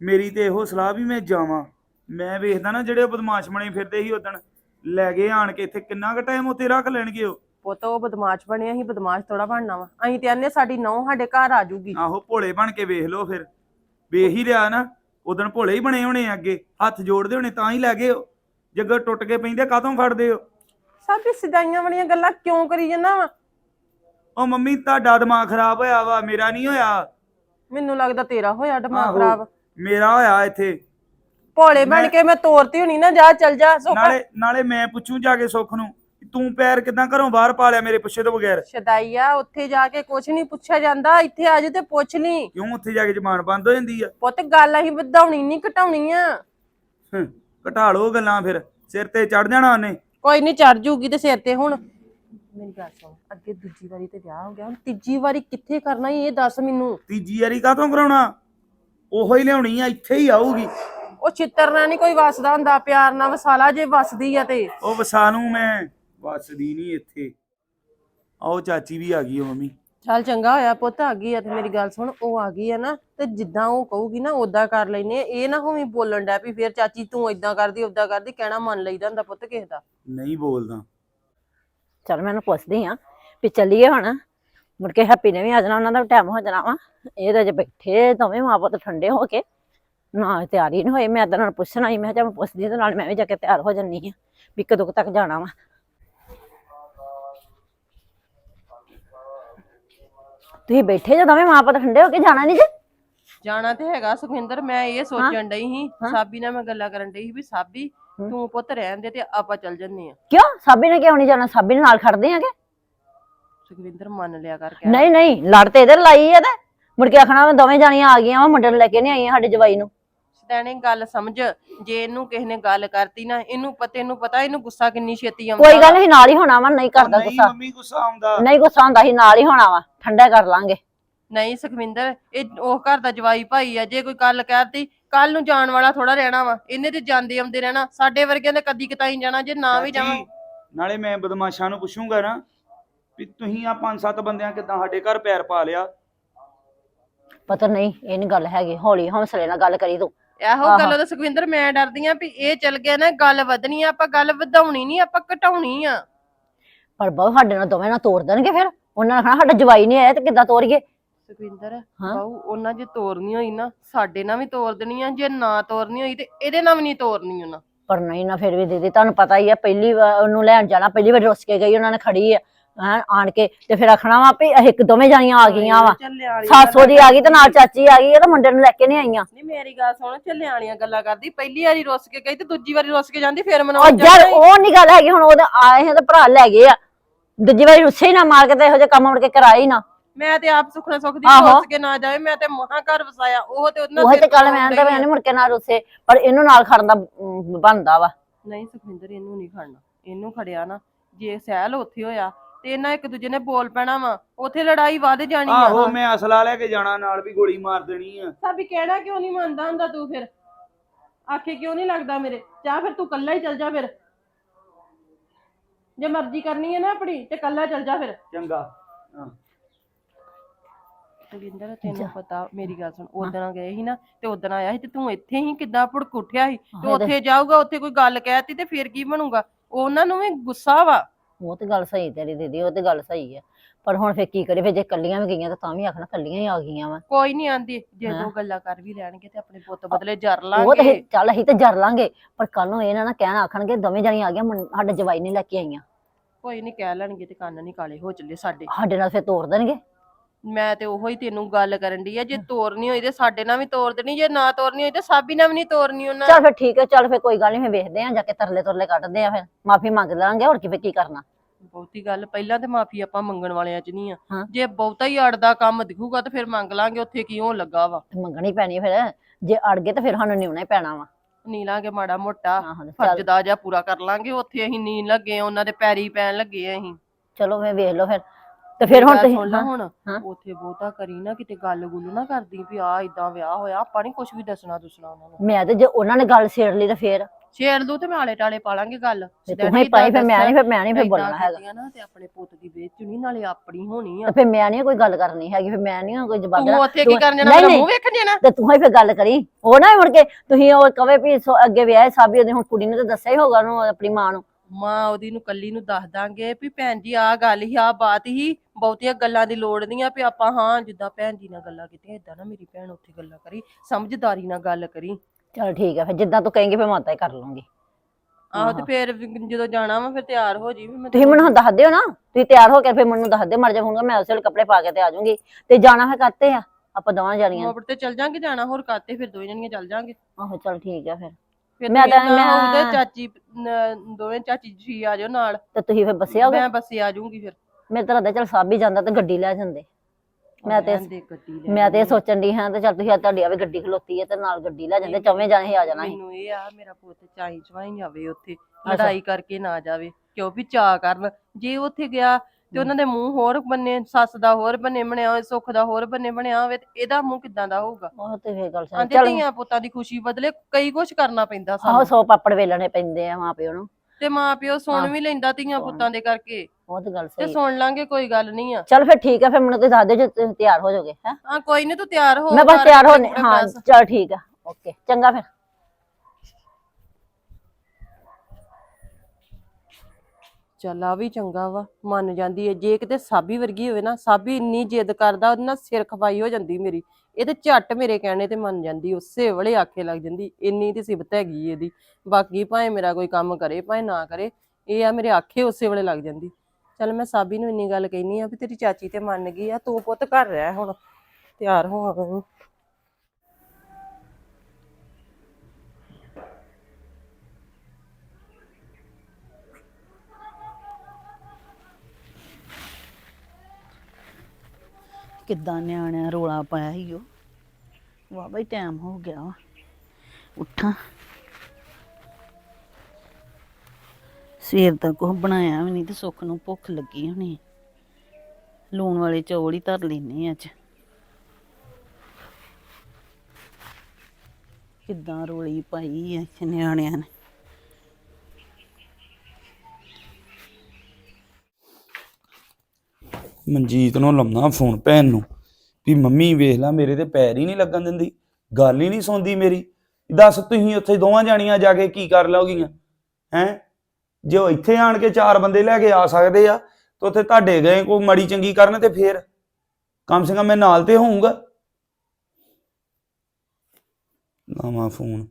S3: ਮੇਰੀ ਤੇ ਇਹੋ ਸਲਾਹ ਵੀ ਮੈਂ ਜਾਵਾਂ। ਮੈਂ ਵੇਖਦਾ ਨਾ ਜਿਹੜੇ ਉਹ ਬਦਮਾਸ਼ ਬਣੇ ਫਿਰਦੇ ਸੀ ਉਦਣ। ਲੈ ਗਏ ਆਣ ਕੇ ਇੱਥੇ ਕਿੰਨਾ ਕੁ ਟਾਈਮ ਉੱਥੇ ਰੱਖ ਲੈਣਗੇ ਉਹ?
S1: ਪੁੱਤ ਉਹ ਬਦਮਾਸ਼ ਬਣਿਆ ਸੀ ਬਦਮਾਸ਼ ਥੋੜਾ ਬਣਨਾ ਵਾ। ਅਸੀਂ ਤੇ ਆਨੇ ਸਾਡੀ ਨੌ ਸਾਡੇ ਘਰ ਆ ਜੂਗੀ।
S3: ਆਹੋ ਭੋਲੇ ਬਣ ਕੇ ਵੇਖ ਲਓ ਫਿਰ। ਵੇਖ ਹੀ ਲਿਆ ਨਾ ਉਦਣ ਭੋਲੇ ਹੀ ਬਣੇ ਹੋਣੇ ਆ ਅੱਗੇ। ਹੱਥ ਜੋੜਦੇ ਹੋਣੇ ਤਾਂ ਹੀ ਲੈ ਗਏ ਜੱਗਾ ਟੁੱਟ ਕੇ ਪੈਂਦੇ ਕਾਹਤੋਂ ਫੜਦੇ ਹੋ
S1: ਸਭ ਇਹ ਸਿਧਾਈਆਂ ਵਾਲੀਆਂ ਗੱਲਾਂ ਕਿਉਂ ਕਰੀ ਜਾਂਦਾ ਵਾ?
S3: ਉਹ ਮੰਮੀ ਤੁਹਾਡਾ ਦਿਮਾਗ ਖਰਾਬ ਹੋਇਆ ਵਾ ਮੇਰਾ ਨਹੀਂ ਹੋਇਆ।
S1: ਮੈਨੂੰ ਲੱਗਦਾ ਤੇਰਾ ਹੋਇਆ ਦਿਮਾਗ
S3: ਆਹੋ,
S1: ਖਰਾਬ
S3: ਮੇਰਾ ਹੋਇਆ ਇੱਥੇ।
S1: ਭੋਲੇ ਬਣ
S3: ਮੈਂ-
S1: ਕੇ ਮੈਂ ਤੋਰਤੀ ਹੋਣੀ ਨਾ ਜਾ ਚੱਲ ਜਾ ਸੁੱਖ।
S3: ਨਾਲੇ ਨਾਲੇ ਮੈਂ ਪੁੱਛੂ ਜਾ ਕੇ ਸੁੱਖ ਨੂੰ। ਤੂੰ ਪੈਰ ਕਿਦਾਂ ਘਰੋਂ ਬਾਹਰ ਪਾ ਲਿਆ ਮੇਰੇ ਪੁੱਛੇ ਤੋਂ ਬਗੈਰ?
S1: ਸ਼ਦਾਈਆ ਉੱਥੇ ਜਾ ਕੇ ਕੁਝ ਨਹੀਂ ਪੁੱਛਿਆ ਜਾਂਦਾ ਇੱਥੇ ਆ ਜਾ ਤੇ ਪੁੱਛ ਲਈ।
S3: ਕਿਉਂ ਉੱਥੇ ਜਾ ਕੇ ਜ਼ਬਾਨ ਬੰਦ ਹੋ ਜਾਂਦੀ ਆ?
S1: ਪੁੱਤ ਗੱਲ ਅਸੀਂ ਵਧਾਉਣੀ ਨਹੀਂ ਘਟਾਉਣੀ ਆ।
S3: ਹੰ, ਘਟਾ ਲਓ ਗੱਲਾਂ ਫਿਰ ਸਿਰ ਤੇ ਚੜ ਜਾਣਾ ਉਹਨੇ।
S1: ਕੋਈ ਨਹੀਂ ਚੜ ਜੂਗੀ ਤੇ ਸਿਰ ਤੇ ਹੁਣ। ਮੇਰੀ ਗੱਲ ਸੁਣ ਅੱਗੇ ਦੂਜੀ ਵਾਰੀ ਤੇ ਵਿਆਹ ਹੋ ਗਿਆ ਹੁਣ ਤੀਜੀ ਵਾਰੀ ਕਿੱਥੇ ਕਰਨਾ ਈ ਇਹ ਦੱਸ ਮੈਨੂੰ।
S3: ਤੀਜੀ ਵਾਰੀ ਕਾਹਤੋਂ ਕਰਾਉਣਾ? ਉਹੋ ਹੀ ਲਿਆਉਣੀ ਆ ਇੱਥੇ ਹੀ ਆਊਗੀ।
S1: ਉਹ ਚਿੱਤਰ ਨਾਲ ਨਹੀਂ ਕੋਈ ਵਸਦਾ ਹੁੰਦਾ ਪਿਆਰ ਨਾਲ ਵਸਾਲਾ ਜੇ ਵਸਦੀ ਆ ਤੇ।
S3: ਉਹ ਵਸਾ ਨੂੰ ਮੈਂ। ਵਸਦੀ ਨਹੀਂ ਇੱਥੇ। ਆਓ ਚਾਚੀ ਵੀ ਆ ਗਈ ਓ ਮੰਮੀ।
S1: ਚੱਲ ਚੰਗਾ ਹੋਇਆ ਪੁੱਤ ਆ ਗਈ ਆ ਤੇ ਮੇਰੀ ਗੱਲ ਸੁਣ ਉਹ ਆ ਗਈ ਆ ਨਾ ਤੇ ਜਿੱਦਾਂ ਉਹ ਕਹੂਗੀ ਨਾ ਉਦਾਂ ਕਰ ਲੈਨੇ ਆ। ਇਹ ਨਾ ਹੋਵੀਂ ਬੋਲਣ ਡੈ ਵੀ ਫਿਰ ਚਾਚੀ ਤੂੰ ਇਦਾਂ ਕਰਦੀ ਉਦਾਂ ਕਰਦੀ ਕਹਿਣਾ ਮੰਨ ਲਈਦਾ ਹੁੰਦਾ ਪੁੱਤ ਕਿਸੇ ਦਾ।
S3: ਨਹੀਂ ਬੋਲਦਾ।
S4: ਚਲ ਮੈਂ ਉਹਨੂੰ ਪੁੱਛਦੀ ਆ ਵੀ ਚੱਲੀਏ ਹੁਣ ਮੁੜ ਕੇ ਹੈਪੀ ਨੇ ਵੀ ਆ ਜਾਣਾ ਉਹਨਾਂ ਦਾ ਟਾਈਮ ਹੋ ਜਾਣਾ ਵਾ। ਇਹ ਤਾਂ ਜੇ ਬੈਠੇ ਦੋਵੇਂ ਮਾਂ ਪੁੱਤ ਠੰਡੇ ਹੋ ਕੇ ਨਾ ਤਿਆਰੀ ਨਹੀਂ ਹੋਏ ਮੈਂ ਤਾਂ ਨਾਲ ਪੁੱਛਣਾ ਹੀ ਮੈਂ ਕਿਹਾ ਚੱਲ ਮੈਂ ਪੁੱਛਦੀ ਆ ਤੇ ਨਾਲ ਮੈਂ ਵੀ ਜਾ ਕੇ ਤਿਆਰ ਹੋ ਜੰਨੀ ਆ ਵੀ ਕਦੋਂ ਕੁ ਤੱਕ ਜਾਣਾ ਵਾ। ਤੁਸੀਂ ਬੈਠੇ ਜੇ ਦੋਵੇਂ ਮਾਂ ਪੁੱਤ ਠੰਡੇ ਹੋ ਕੇ ਜਾਣਾ ਨਹੀਂ ਜੇ?
S1: ਜਾਣਾ ਤੇ ਹੈਗਾ ਸੁਖਿੰਦਰ ਮੈਂ ਇਹ ਸੋਚਣ ਡਈ ਸੀ ਸਾਬੀ ਨਾਲ ਮੈਂ ਗੱਲਾਂ ਕਰਨ ਡਈ ਸੀ ਵੀ ਸਾਬੀ ਤੂੰ ਪੁੱਤ ਰਹਿਣ ਦੇ ਤੇ ਆਪਾਂ ਚੱਲ ਜੰਨੇ ਆ।
S4: ਕਿਉਂ? ਸਾਬੀ ਨੇ ਕਿਉਂ ਨਹੀਂ ਜਾਣਾ? ਸਾਬੀ ਨੇ ਨਾਲ ਖੜਦੇ ਆਗੇ
S1: ਸੁਖਵਿੰਦਰ ਮੰਨ ਲਿਆ ਕਰ ਕਹਿ।
S4: ਨਹੀਂ ਨਹੀਂ ਲੜ ਤੇ ਇਹਦੇ ਲਾਈ ਆ ਤੇ। ਮੁੜ ਕੇ ਆਖਣਾ ਮੈਂ ਦੋਵੇਂ ਜਾਣੀਆਂ ਆ ਗਈਆਂ ਵਾ ਮੁੰਡੇ ਨੂੰ ਲੈ ਕੇ ਨਹੀਂ ਆਈਆਂ ਸਾਡੇ ਜਵਾਈ ਨੂੰ।
S1: ਸਦੈਣੇ ਗੱਲ ਸਮਝ। ਜੇ ਇਹਨੂੰ ਕਿਸੇ ਨੇ ਗੱਲ ਕਰਤੀ ਨਾ ਇਹਨੂੰ ਪਤੇ ਨੂੰ ਪਤਾ ਇਹਨੂੰ ਗੁੱਸਾ ਕਿੰਨੀ ਛੇਤੀ ਆਉਂਦਾ
S4: ਕੋਈ ਗੱਲ ਨਹੀਂ ਨਾਲ ਹੀ ਹੋਣਾ ਵਾ ਨਹੀਂ ਕਰਦਾ
S3: ਨਹੀਂ
S4: ਗੁੱਸਾ।
S3: ਮੰਮੀ ਗੁੱਸਾ ਆਉਂਦਾ।
S4: ਨਹੀਂ ਗੁੱਸਾ ਹੁੰਦਾ ਸੀ ਨਾਲ ਹੀ ਹੋਣਾ ਵਾ ਠੰਡਾ ਕਰ ਲਾਂਗੇ।
S1: ਨਹੀਂ ਸੁਖਵਿੰਦਰ ਇਹ ਉਹ ਘਰ ਦਾ ਜਵਾਈ ਭਾਈ ਆ ਜੇ ਕੋਈ ਗੱਲ ਕਹਿਤੀ ਕੱਲ ਨੂੰ ਜਾਣ ਵਾਲਾ ਥੋੜਾ ਰਹਿਣਾ ਵਾ। ਇਹਨੇ ਤੇ ਜਾਂਦੇ ਆਉਂਦੇ ਰਹਿਣਾ ਸਾਡੇ ਵਰਗਿਆਂ ਨੇ ਕਦੀ ਕਿਤਾਈ ਜਾਣਾ ਜੇ ਨਾ ਵੀ ਜਾਵਾਂ।
S3: ਚਾਚੀ, ਨਾਲੇ ਮੈਂ ਬਦਮਾਸ਼ਾਂ ਨੂੰ ਪੁੱਛੂੰਗਾ ਨਾ ਵੀ ਤੁਸੀਂ ਆ ਪੰਜ ਸੱਤ ਬੰਦਿਆਂ ਕਿਦਾਂ ਸਾਡੇ ਘਰ ਪੈਰ ਪਾ ਲਿਆ?
S4: ਪਤਾ ਨਹੀਂ ਇਹ ਨਹੀਂ ਗੱਲ ਹੈਗੀ ਹੌਲੀ ਹੌਸਲੇ ਨਾਲ ਗੱਲ ਕਰੀ ਤੂੰ।
S1: ਇਹੋ
S4: ਆਹਾ।
S1: ਗੱਲ ਤਾਂ ਸੁਖਵਿੰਦਰ ਮੈਂ ਡਰਦੀ ਆ ਵੀ ਇਹ ਚੱਲ ਗਿਆ ਨਾ ਗੱਲ ਵਧਣੀ ਆ ਆਪਾਂ ਗੱਲ ਵਧਾਉਣੀ ਨਹੀਂ ਆਪਾਂ ਘਟਾਉਣੀ ਆ।
S4: ਪਰ ਬਹੁ ਸਾਡੇ ਨਾਲ ਦੋਵੇਂ ਨਾਲ ਤੋੜ ਦੇਣਗੇ ਫਿਰ। ਉਹਨਾਂ ਨੇ ਕਹਣਾ ਸਾਡਾ ਜਵਾਈ ਨਹੀਂ ਆਇਆ ਤੇ ਕਿੱਦਾਂ ਤੋਰੀਏ?
S1: ਸੁਖਵਿੰਦਰ
S4: ਹਾਂ?
S1: ਬਾਊ ਉਹਨਾਂ ਜੇ ਤੋਰਨੀ ਹੋਈ ਨਾ ਸਾਡੇ ਨਾਲ ਵੀ ਤੋਰ ਦੇਣੀ ਆ ਜੇ ਨਾ ਤੋਰਨੀ ਹੋਈ ਤੇ ਇਹਦੇ ਨਾਲ ਵੀ ਨਹੀਂ ਤੋਰਨੀ ਉਹਨਾਂ।
S4: ਪਰ ਨਹੀਂ ਨਾ ਫਿਰ ਵੀ ਦੀਦੀ ਤੁਹਾਨੂੰ ਪਤਾ ਹੀ ਆ ਪਹਿਲੀ ਵਾਰ ਉਹਨੂੰ ਲੈਣ ਜਾਣਾ ਪਹਿਲੀ ਵਾਰ ਰੁੱਸ ਕੇ ਗਈ ਉਹਨਾਂ ਨੇ ਖੜੀ ਆ। ਹੈਂ, ਆਣ ਕੇ ਤੇ ਫਿਰ ਆਖਣਾ ਵਾ ਵੀ ਇੱਕ ਦੋਵੇਂ ਜਾਣੀਆਂ ਆ ਗਈਆਂ ਵਾ।
S1: ਚੱਲਿਆਂ ਵਾਲੀ
S4: ਸੱਸ ਉਹਦੀ ਆ ਗਈ ਤੇ ਨਾਲ ਚਾਚੀ ਆ ਗਈ ਆ ਤੇ ਮੁੰਡੇ ਨੂੰ ਲੈ ਕੇ ਨਹੀਂ ਆਈਆਂ।
S1: ਨਹੀਂ ਮੇਰੀ ਗੱਲ ਸੁਣ ਚੱਲਿਆਂ ਵਾਲੀਆਂ ਗੱਲਾਂ ਕਰਦੀ। ਪਹਿਲੀ ਵਾਰੀ ਰੁੱਸ ਕੇ ਗਈ ਤੇ ਦੂਜੀ ਵਾਰੀ ਰੁੱਸ ਕੇ ਜਾਂਦੀ ਫਿਰ
S4: ਉਹ
S1: ਮਨਾਉਣ
S4: ਯਾਰ ਉਹ ਨਹੀਂ ਗੱਲ ਹੈਗੀ ਹੁਣ ਉਹਦੇ ਆਏ ਹੈ ਤੇ ਭਰਾ ਲੈ ਗਏ ਆ। ਦੂਜੀ ਵਾਰੀ ਰੁੱਸੇ ਹੀ ਨਾ ਮਾਰ ਕੇ ਤੇ ਇਹੋ ਜਿਹੇ ਕੰਮ ਮੁੜ ਕੇ ਕਰਾਏ ਹੀ ਨਾ।
S1: ਮੈਂ ਤੇ ਆਪ ਸੁਖਣਾ ਸੁਖ ਦੀ
S4: ਆਹੋ।
S1: ਰੁੱਸ ਕੇ ਨਾ ਜਾਵੇ ਮੈਂ ਤੇ ਮਹਾ ਘਰ ਵਸਾਇਆ। ਉਹ ਤੇ ਉਹਨਾਂ
S4: ਉਹ ਤੇ ਕੱਲ ਮੈਂ ਤਾਂ। ਮੈਂ ਨੀ ਮੁੜ ਕੇ ਨਾਲ ਰੁੱਸੇ ਪਰ ਇਹਨੂੰ ਨਾਲ ਖੜਨ ਦਾ ਅਮ, ਬਣਦਾ ਵਾ।
S1: ਨਹੀਂ ਸੁਖਵਿੰਦਰ ਇਹਨੂੰ ਨਹੀਂ ਖੜਨਾ। ਇਹਨੂੰ ਖੜਿਆ ਨਾ ਜੇ ਸਹਿਲ ਉੱਥੇ ਹੋਇਆ ਤੇ ਇਹਨਾਂ ਇੱਕ ਦੂਜੇ ਨੇ ਬੋਲ ਪੈਣਾ ਵਾ ਉੱਥੇ ਲੜਾਈ ਵੱਧ ਜਾਣੀ
S3: ਆਹੋ
S1: ਆ
S3: ਮੈਂ ਅਸਲਾ ਲੈ ਕੇ ਜਾਣਾ ਨਾਲ ਵੀ ਗੋਲੀ ਮਾਰ ਦੇਣੀ ਆ।
S1: ਸਾਬੀ ਕਹਿਣਾ ਕਿਉਂ ਨਹੀਂ ਮੰਨਦਾ ਹੁੰਦਾ ਤੂੰ ਫਿਰ? ਆਖੇ ਕਿਉਂ ਨਹੀਂ ਲੱਗਦਾ ਮੇਰੇ? ਜਾਂ ਫਿਰ ਤੂੰ ਕੱਲਾ ਹੀ ਚੱਲ ਜਾ ਫਿਰ। ਜੇ ਮਰਜ਼ੀ ਕਰਨੀ ਹੈ ਨਾ ਆਪਣੀ ਤੇ ਕੱਲਾ ਚੱਲ ਜਾ ਫਿਰ।
S3: ਚੰਗਾ। ਹਾਂ।
S1: ਰਵਿੰਦਰ ਤੈਨੂੰ ਪਤਾ ਮੇਰੀ ਗੱਲ ਸੁਣ ਉਦੋਂ ਗਏ ਸੀ ਨਾ ਤੇ ਉਦੋਂ ਆਇਆ ਸੀ ਤੇ ਤੂੰ ਇੱਥੇ ਹੀ ਕਿੱਦਾਂ ਭੁੜਕ ਉੱਠਿਆ ਸੀ? ਤੇ ਉੱਥੇ ਜਾਊਗਾ ਉੱਥੇ ਕੋਈ ਗੱਲ ਕਹਿਤੀ ਤੇ ਫਿਰ ਕੀ ਬਣੂਗਾ? ਉਹਨਾਂ ਨੂੰ ਵੀ ਗੁੱਸਾ ਵਾ।
S4: ਉਹ ਤੇ ਗੱਲ ਸਹੀ ਤੇਰੀ ਦੀਦੀ ਉਹ ਤੇ ਗੱਲ ਸਹੀ ਹੈ ਪਰ ਹੁਣ ਫੇਰ ਕੀ ਕਰੇ ਫੇਰ ਜੇ ਕੱਲੀਆਂ ਵੀ ਗਈਆਂ ਤਾਂ ਤਾਂ ਵੀ ਆਖਣਾ ਕੱਲੀਆਂ ਹੀ ਆ ਗਈਆਂ ਵਾ।
S1: ਕੋਈ ਨਹੀਂ ਆਂਦੀ ਜੇ। ਦੋ ਗੱਲਾਂ ਕਰ ਵੀ ਲੈਣਗੇ ਤੇ ਆਪਣੇ ਪੁੱਤ ਬਦਲੇ ਜਰ
S4: ਉਹ ਤੇ
S1: ਲਾਂਗੇ।
S4: ਅਸੀਂ- ਚੱਲ ਅਸੀਂ ਤੇ ਜਰ ਲਾਂਗੇ ਪਰ ਕੱਲ ਨੂੰ ਇਹ ਨਾ ਨਾ ਕਹਿਣਾ ਆਖਣਗੇ ਦੋਵੇਂ ਜਣੀਆਂ ਆ ਗਈਆਂ ਮੁੰ- ਸਾਡੇ ਜਵਾਈ ਨਹੀਂ ਲੈ ਕੇ ਆਈਆਂ।
S1: ਕੋਈ ਨਹੀਂ ਕਹਿ ਲੈਣਗੇ ਤੇ ਕੰਨ ਨਹੀਂ ਕਾਲੇ ਹੋ ਚੱਲੇ ਸਾਡੇ।
S4: ਸਾਡੇ ਨਾਲ ਫੇਰ ਤੋੜ ਦੇਣਗੇ।
S1: ਮੈਂ ਤੇ ਉਹੋ ਹੀ ਤੈਨੂੰ ਗੱਲ ਕਰਨ ਦੀ ਆ ਜੇ ਤੋਰਨੀ ਹੋਈ ਤੇ ਸਾਡੇ ਨਾਲ ਵੀ ਤੋਰ ਦੇਣੀ ਜੇ ਨਾ ਤੋਰਨੀ ਹੋਈ ਤੇ ਸਾਬੀ ਨਾਲ ਵੀ ਨਹੀਂ ਤੋਰਨੀ ਉਹਨਾਂ
S4: ਚੱਲ ਫੇਰ ਠੀਕ ਹੈ ਚੱਲ ਫੇਰ ਕੋਈ ਗੱਲ ਨਹੀਂ ਫੇਰ ਵੇਖਦੇ ਆ ਜਾ ਕੇ ਤਰਲੇ ਤੁਰਲੇ ਕੱਢਦੇ ਆ ਫੇਰ ਮਾਫੀ ਮੰਗ ਲਾਂਗੇ ਹੋਰ ਕੀ ਫੇਰ ਕੀ ਕਰਨਾ?
S1: ਬਹੁਤੀ ਗੱਲ ਪਹਿਲਾਂ ਤੇ ਮਾਫੀ ਆਪਾਂ ਮੰਗਣ ਵਾਲਿਆਂ ਚ ਨਹੀਂ ਆ।
S4: ਹਾਂ।
S1: ਜੇ ਬਹੁਤਾ ਹੀ ਅੜਦਾ ਕੰਮ ਦਿਖੂਗਾ ਤੇ ਫਿਰ ਮੰਗ ਲਾਂਗੇ ਉੱਥੇ ਕੀ ਹੋਣ ਲੱਗਾ ਵਾ।
S4: ਤੇ ਮੰਗਣੀ ਪੈਣੀ ਫੇਰ ਜੇ ਅੜ ਗਏ ਤਾਂ ਫੇਰ ਸਾਨੂੰ ਨਿਉਣਾ ਹੀ ਪੈਣਾ ਵਾ।
S1: ਨੀ ਲਾਂਗੇ ਮਾੜਾ ਮੋਟਾ
S4: ਆਹੋ ਤੇ
S1: ਫਰਜ਼ ਦਾ ਜਾਂ ਪੂਰਾ ਕਰ ਲਾਂਗੇ ਉੱਥੇ ਅਸੀਂ ਨੀਂ ਲੱਗੇ ਉਹਨਾਂ ਦੇ ਪੈਰੀ ਪੈਣ ਲੱਗੇ ਆ ਅਸੀਂ।
S4: ਚਲੋ ਫੇਰ ਵੇਖ ਲਓ ਫੇਰ ਤੇ ਫੇਰ ਹੁਣ ਤੁਸੀਂ
S1: ਸੁਣ ਲਾ ਹੁਣ।
S4: ਹਾਂ।
S1: ਉੱਥੇ ਬਹੁਤਾ ਕਰੀ ਨਾ ਕਿਤੇ ਗੱਲ ਗੁੱਲ ਨਾ ਕਰਦੀ ਵੀ ਆ ਇਦਾਂ ਵਿਆਹ ਹੋਇਆ ਆਪਾਂ ਨਹੀਂ ਕੁਝ ਵੀ ਦੱਸਣਾ ਦੁਸਣਾ ਉਹਨਾਂ ਨੂੰ।
S4: ਮੈਂ ਤੇ ਜੇ ਉਹਨਾਂ ਨੇ ਗੱਲ ਛੇੜ ਲਈ ਤਾਂ ਫੇਰ।
S1: ਛੇੜ ਦੂ ਤੇ ਮੈਂ ਆਲੇ ਟਾਲੇ ਪਾ ਲਾਂਗੇ ਗੱਲ।
S4: ਤੇ ਤੂੰ ਹੀ ਪਾਈ ਫੇਰ ਮੈਂ ਨਹੀਂ ਫੇਰ ਮੈਂ ਨਹੀਂ ਫੇਰ ਬੋਲਣਾ ਹੈਗਾ।
S1: ਨਾ ਤੇ ਆਪਣੇ ਪੁੱਤ ਦੀ ਵੇਚਣੀ ਨਾਲੇ ਆਪਣੀ ਹੋਣੀ ਆ।
S4: ਤੇ ਫੇਰ ਮੈਂ ਨਹੀਂ ਕੋਈ ਗੱਲ ਕਰਨੀ ਹੈਗੀ ਫੇਰ ਮੈਂ ਨਹੀਂ ਕੋਈ ਜਵਾਬ
S1: ਤੂੰ ਉੱਥੇ ਕੀ ਕਰਨ ਜਾਣਾ
S4: ਨਹੀਂ,
S1: ਮੇਰਾ
S4: ਨਹੀਂ।
S1: ਮੂੰਹ ਵੇਖਣ ਜਾਣਾ
S4: ਤੇ ਤੂੰ ਹੀ ਫੇਰ ਗੱਲ ਕਰੀ। ਉਹ ਨਾ ਮੁੜ ਕੇ ਤੁਸੀਂ ਉਹ ਕਵੇ ਵੀ ਸੋ ਅੱਗੇ ਵਿਆਹ ਸਾਬੀ ਉਹਦੇ ਹੁਣ ਕੁੜੀ ਨੂੰ ਤਾਂ ਦੱਸਿਆ ਹੀ ਹੋਗਾ ਉਹਨੂੰ ਆਪਣੀ ਮਾਂ ਨੂੰ।
S1: ਮਾਂ ਉਹਦੀ ਨੂੰ ਕੱਲੀ ਨੂੰ ਦੱਸ ਦਾਂਗੇ ਵੀ ਭੈਣ ਜੀ ਆਹ ਗੱਲ ਹੀ ਆਹ ਬਾਤ ਹੀ ਬਹੁਤੀਆਂ ਗੱਲਾਂ ਦੀ ਲੋੜ ਨਹੀਂ ਆ ਵੀ ਆਪਾਂ ਹਾਂ ਜਿੱਦਾਂ ਭੈਣ ਜੀ ਨਾਲ ਗੱਲਾਂ ਕੀਤੀਆਂ ਇਦਾਂ ਨਾ ਮੇਰੀ ਭੈਣ ਉੱਥੇ ਗੱਲਾਂ ਕਰੀ ਸਮਝਦਾਰੀ ਨਾਲ ਗੱਲ ਕਰੀ।
S4: ਚਲ ਠੀਕ ਹੈ ਫਿਰ ਜਿੱਦਾਂ ਤੂੰ ਕਹੇਂਗੀ ਫੇਰ ਮੈਂ ਉਦਾਂ ਹੀ ਕਰ ਲੂੰਗੀ।
S1: ਆਹੋ ਤੇ ਫੇਰ ਜਦੋਂ ਜਾਣਾ ਵਾ ਫਿਰ ਤਿਆਰ ਹੋ ਜੀ ਵੀ ਮੈਂ
S4: ਤੁਸੀਂ ਮੈਨੂੰ ਦੱਸ ਦਿਓ ਨਾ ਤੁਸੀਂ ਤਿਆਰ ਹੋ ਕੇ ਫਿਰ ਮੈਨੂੰ ਦੱਸ ਦਿਓ ਮਰ ਜਾਊਂਗਾ ਮੈਂ ਉਸੇ ਵੇਲੇ ਕੱਪੜੇ ਪਾ ਕੇ ਤੇ ਆ ਜਾਊਂਗੀ। ਤੇ ਜਾਣਾ ਫਿਰ ਕਰਤੇ ਆ? ਆਪਾਂ ਦੋਵਾਂ ਜਾਣੀਆਂ।
S1: ਮੋਬਰ ਤੇ ਚੱਲ ਜਾਾਂਗੇ ਜਾਣਾ ਹੋਰ ਕਾਤੇ ਫਿਰ ਦੋ ਜਣੀਆਂ ਚੱਲ ਜਾਾਂਗੇ।
S4: ਆਹੋ ਚਲ ਠੀਕ ਹੈ ਫਿਰ।
S1: ਫਿਰ
S4: ਮੈਂ ਤਾਂ- ਮੈਂ-
S1: ਉਹਦੇ ਚਾਚੀ ਨ- ਦੋਵੇਂ ਚਾਚੀ ਜੀ ਆ ਜਾਓ ਨਾਲ।
S4: ਤੇ ਤੁਸੀਂ ਫਿਰ ਬੱਸੇ ਆਓਗੇ?
S1: ਮੈਂ ਬੱਸੇ ਆ ਜਾਊਂਗੀ ਫਿਰ।
S4: ਮੇਰੇ ਤਰ੍ਹਾਂ ਦਾ ਚਲ ਸਾਬੀ ਜਾਂਦਾ ਤੇ ਗੱਡੀ ਲੈ ਜਾਂਦੇ। ਮੈਂ ਤੇ
S1: ਰਹਿਣ ਦੇ ਗੱਡੀ ਲੈ
S4: ਮੈਂ ਤੇ ਇਹ। ਸੋਚਣ ਦੀ ਹਾਂ ਤੇ ਚਲ ਤੁਸੀਂ ਆ ਤੁਹਾਡੀ ਆ ਵੀ ਗੱਡੀ ਖਲੋਤੀ ਹੈ ਤੇ ਨਾਲ ਗੱਡੀ ਲੈ ਜਾਂਦੇ ਚੌਵੇਂ ਜਾਣੇ ਹੀ ਆ ਜਾਣਾ ਸੀ।
S1: ਮੈਨੂੰ ਇਹ ਆ ਮੇਰਾ ਪੁੱਤ ਚਾਈ ਚਵਾਈ ਆਵੇ ਉੱਥੇ ਲੜਾਈ ਕਰਕੇ ਨਾ ਜਾਵੇ। ਕਿਉਂ ਵੀ ਚਾ ਕਰਨ ਜੇ ਉੱਥੇ ਗਿਆ ਤੇ ਉਹਨਾਂ ਦੇ ਮੂੰਹ ਹੋਰ ਬੰਨੇ ਸੱਸ ਦਾ ਹੋਰ ਬੰਨੇ ਬਣਿਆ ਹੋਵੇ ਸੁੱਖ ਦਾ ਹੋਰ ਬੰਨੇ ਬਣਿਆ ਹੋਵੇ ਤੇ ਇਹਦਾ ਮੂੰਹ ਕਿੱਦਾਂ ਦਾ ਹੋਊਗਾ?
S4: ਉਹ ਤੇ ਫੇਰ ਗੱਲ ਸਹੀ।
S1: ਆਂਦੇ
S4: ਚਲ
S1: ਧੀਆਂ ਪੁੱਤਾਂ ਦੀ ਖੁਸ਼ੀ ਬਦਲੇ ਕਈ ਕੁਝ ਕਰਨਾ ਪੈਂਦਾ
S4: ਆਹੋ
S1: ਸਾਨੂੰ।
S4: ਸੌ ਪਾਪੜ ਵੇਲਣੇ ਪੈਂਦੇ ਆ ਮਾਂ ਪਿਓ ਨੂੰ।
S1: ਤੇ ਮਾਂ ਪਿਓ ਸੁਣ ਵੀ ਲੈਂਦਾ ਧੀਆਂ ਪੁੱਤਾਂ ਦੇ ਕਰਕੇ।
S4: ਉਹ ਤੇ ਗੱਲ
S1: ਤੇ
S4: ਸਹੀ।
S1: ਸੁਣ ਲਾਂਗੇ ਕੋਈ ਗੱਲ ਨਹੀਂ ਆ।
S4: ਚਲ ਫਿਰ ਠੀਕ ਆ ਫਿਰ ਮੈਨੂੰ ਤੁਸੀਂ ਦੱਸ ਦਿਓ ਜੇ ਤੁਸੀਂ ਤਿਆਰ ਹੋ ਜਾਓਗੇ ਹੈ।
S1: ਹਾਂ ਕੋਈ ਨਹੀਂ ਤੂੰ ਤਿਆਰ ਹੋ
S4: ਮੈਂ ਬਸ ਤਿਆਰ ਹੋਣੇ ਹਾਂ। ਚਲ ਠੀਕ ਆ। ਓਕੇ ਚੰਗਾ ਫਿਰ।
S1: ਚੱਲ ਆ ਵੀ ਚੰਗਾ ਵਾ, ਮੰਨ ਜਾਂਦੀ ਹੈ ਜੇ ਕਿਤੇ ਸਾਬੀ ਵਰਗੀ ਹੋਵੇ ਨਾ, ਸਾਬੀ ਇੰਨੀ ਜਿੱਦ ਕਰਦਾ, ਉਹਦੇ ਨਾਲ ਸਿਰ ਖਪਾਈ ਹੋ ਜਾਂਦੀ ਮੇਰੀ। ਇਹ ਤੇ ਝੱਟ ਮੇਰੇ ਕਹਿਣੇ ਤੇ ਮੰਨ ਜਾਂਦੀ, ਉਸੇ ਵੇਲੇ ਆਖੇ ਲੱਗ ਜਾਂਦੀ, ਇੰਨੀ ਤੇ ਸਿਫਤ ਹੈਗੀ ਇਹਦੀ। ਬਾਕੀ ਭਾਵੇਂ ਮੇਰਾ ਕੋਈ ਕੰਮ ਕਰੇ, ਭਾਵੇਂ ਨਾ ਕਰੇ, ਇਹ ਆ ਮੇਰੇ ਆਖੇ ਉਸੇ ਵੇਲੇ ਲੱਗ ਜਾਂਦੀ। ਚੱਲ ਮੈਂ ਸਾਬੀ ਨੂੰ ਇੰਨੀ ਗੱਲ ਕਹਿਨੀ ਆ ਵੀ ਤੇਰੀ ਚਾਚੀ ਤੇ ਮੰਨ ਗਈ ਆ, ਤੂੰ ਪੁੱਤ ਘਰ ਰਹਿ ਹੁਣ, ਤਿਆਰ ਹੋ
S5: ਕਿੱਦਾਂ ਨਿਆਣਿਆਂ ਰੋਲਾ ਪਾਇਆ ਈ ਓ ਵਾਵਾ ਹੀ ਟਾਈਮ ਹੋ ਗਿਆ। ਵਾ ਉੱਠਾਂ। ਸਵੇਰ ਦਾ ਕੁਛ ਬਣਾਇਆ ਵੀ ਨਹੀਂ ਤੇ ਸੁੱਖ ਨੂੰ ਭੁੱਖ ਲੱਗੀ ਹੋਣੀ। ਲੂਣ ਵਾਲੇ ਚੌਲ ਹੀ ਧਰ ਲੈਨੇ ਅੱਜ। ਕਿੱਦਾਂ ਰੋਲੀ ਪਾਈ ਐ ਨਿਆਣਿਆਂ ਨੇ।
S3: ਮਨਜੀਤ ਨੂੰ ਲਾਉਣਾ ਫੋਨ ਭੈਣ ਨੂੰ, ਵੀ ਮੰਮੀ ਵੇਖ ਲੈ ਮੇਰੇ ਤੇ ਪੈਰ ਹੀ ਨਹੀਂ ਲੱਗਣ ਦਿੰਦੀ, ਗੱਲ ਹੀ ਨਹੀਂ ਸੁਣਦੀ ਮੇਰੀ, ਦੱਸ ਤੁਸੀਂ ਉੱਥੇ ਦੋਵਾਂ ਜਾਣੀਆਂ ਜਾ ਕੇ ਕੀ ਕਰ ਲਓਗੀਆਂ? ਹੈ? ਜੇ ਉਹ ਇੱਥੇ ਆਣ ਕੇ ਚਾਰ ਬੰਦੇ ਲੈ ਕੇ ਆ ਸਕਦੇ ਆ, ਤਾਂ ਉੱਥੇ ਤੁਹਾਡੇ ਗਏ ਕੋਈ ਮੜੀ ਚੰਗੀ ਕਰਨ ਤੇ ਫੇਰ? ਕਮ ਸੇ ਕਮ ਮੈਂ ਨਾਲ ਤੇ ਹੋਊਂਗਾ। ਲਾਵਾਂ ਫੋਨ।